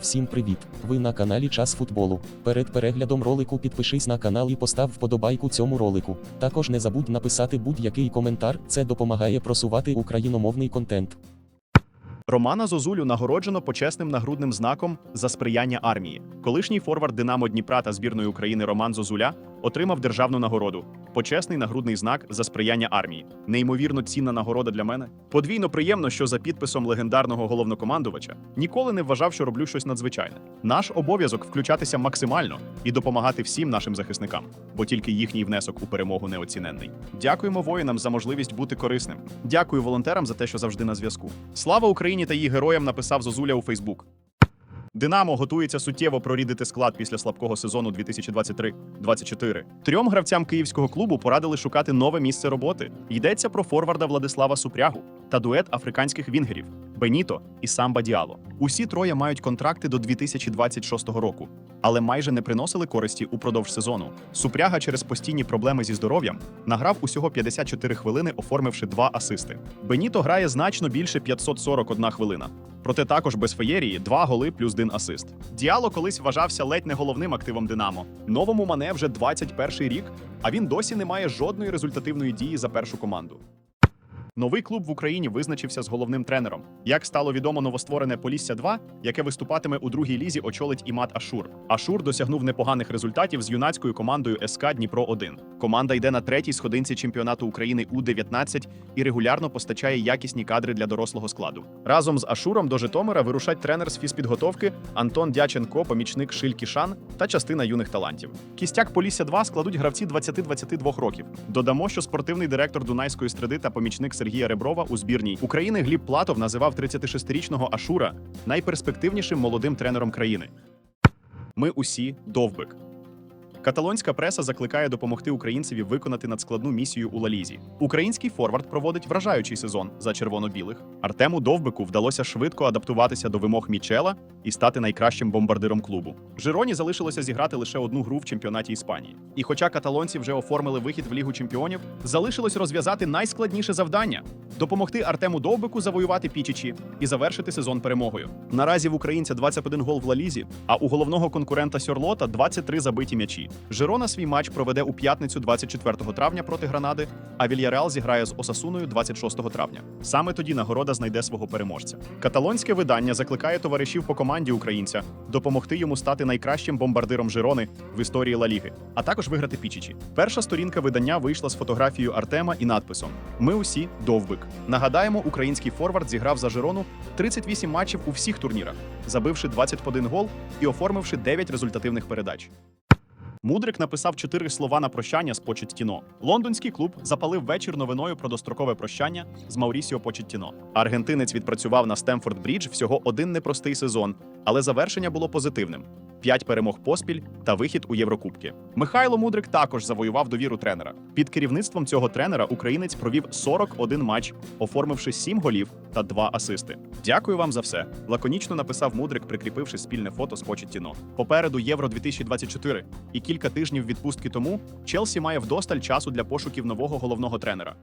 Всім привіт! Ви на каналі Час футболу. Перед переглядом ролику підпишись на канал і постав вподобайку цьому ролику. Також не забудь написати будь-який коментар, це допомагає просувати україномовний контент. Романа Зозулю нагороджено почесним нагрудним знаком за сприяння армії. Колишній форвард Динамо Дніпра та збірної України Роман Зозуля отримав державну нагороду. Почесний нагрудний знак за сприяння армії. Неймовірно цінна нагорода для мене. Подвійно приємно, що за підписом легендарного головнокомандувача ніколи не вважав, що роблю щось надзвичайне. Наш обов'язок включатися максимально і допомагати всім нашим захисникам, бо тільки їхній внесок у перемогу неоціненний. Дякуємо воїнам за можливість бути корисним. Дякую волонтерам за те, що завжди на зв'язку. Слава Україні та її героям написав Зозуля у Фейсбук. Динамо готується суттєво прорідити склад після слабкого сезону 2023-24. Трьом гравцям київського клубу порадили шукати нове місце роботи. Йдеться про форварда Владислава Супрягу та дует африканських вінгерів Беніто і Самба Діало. Усі троє мають контракти до 2026 року, але майже не приносили користі упродовж сезону. Супряга через постійні проблеми зі здоров'ям награв усього 54 хвилини, оформивши два асисти. Беніто грає значно більше 541 хвилина. Проте також без феєрії два голи плюс один асист. Діало колись вважався ледь не головним активом Динамо. Новому Мане вже 21 рік, а він досі не має жодної результативної дії за першу команду. Новий клуб в Україні визначився з головним тренером. Як стало відомо, новостворене Полісся 2 яке виступатиме у другій лізі, очолить Імат Ашур. Ашур досягнув непоганих результатів з юнацькою командою СК Дніпро 1 Команда йде на третій сходинці чемпіонату України У-19 і регулярно постачає якісні кадри для дорослого складу. Разом з Ашуром до Житомира вирушать тренер з фізпідготовки Антон Дяченко, помічник Шиль Кішан та частина юних талантів. Кістяк Полісся 2 складуть гравці 20-22 років. Додамо, що спортивний директор Дунайської стриди та помічник Сергія Реброва у збірній України Гліб Платов називав 36-річного Ашура найперспективнішим молодим тренером країни. Ми усі довбик. Каталонська преса закликає допомогти українцеві виконати надскладну місію у Лалізі. Український форвард проводить вражаючий сезон за червоно-білих. Артему Довбику вдалося швидко адаптуватися до вимог Мічела і стати найкращим бомбардиром клубу. Жироні залишилося зіграти лише одну гру в чемпіонаті Іспанії. І хоча каталонці вже оформили вихід в Лігу чемпіонів, залишилось розв'язати найскладніше завдання допомогти Артему Довбику завоювати Пічічі і завершити сезон перемогою. Наразі в українця 21 гол в Лалізі, а у головного конкурента Сьорлота 23 забиті м'ячі. Жирона свій матч проведе у п'ятницю 24 травня проти Гранади, а Вільяреал зіграє з Осасуною 26 травня. Саме тоді нагорода знайде свого переможця. Каталонське видання закликає товаришів по команді українця допомогти йому стати найкращим бомбардиром Жирони в історії Ла Ліги, а також виграти Пічічі. Перша сторінка видання вийшла з фотографією Артема і надписом: Ми усі довбик. Нагадаємо, український форвард зіграв за Жирону 38 матчів у всіх турнірах, забивши 21 гол і оформивши 9 результативних передач. Мудрик написав чотири слова на прощання з Почеттіно. Лондонський клуб запалив вечір новиною про дострокове прощання з Маурісіо Почеттіно. Аргентинець відпрацював на Стемфорд Брідж всього один непростий сезон, але завершення було позитивним. П'ять перемог поспіль та вихід у Єврокубки. Михайло Мудрик також завоював довіру тренера. Під керівництвом цього тренера українець провів 41 матч, оформивши 7 голів та 2 асисти. Дякую вам за все. Лаконічно написав Мудрик, прикріпивши спільне фото з Почеттіно. Попереду Євро 2024 і кілька тижнів відпустки тому Челсі має вдосталь часу для пошуків нового головного тренера.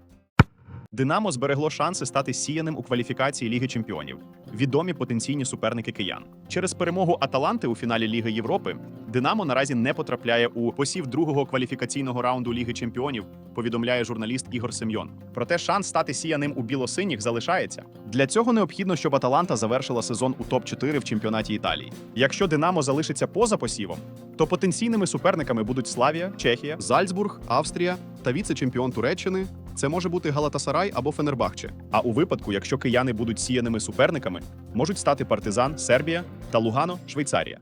Динамо зберегло шанси стати сіяним у кваліфікації Ліги Чемпіонів. Відомі потенційні суперники киян. Через перемогу Аталанти у фіналі Ліги Європи Динамо наразі не потрапляє у посів другого кваліфікаційного раунду Ліги Чемпіонів, повідомляє журналіст Ігор Семйон. Проте шанс стати сіяним у білосиніх залишається. Для цього необхідно, щоб Аталанта завершила сезон у топ-4 в чемпіонаті Італії. Якщо Динамо залишиться поза посівом, то потенційними суперниками будуть Славія, Чехія, Зальцбург, Австрія та віце-чемпіон Туреччини. Це може бути Галатасарай або Фенербахче. А у випадку, якщо кияни будуть сіяними суперниками, можуть стати партизан, Сербія та Лугано, Швейцарія.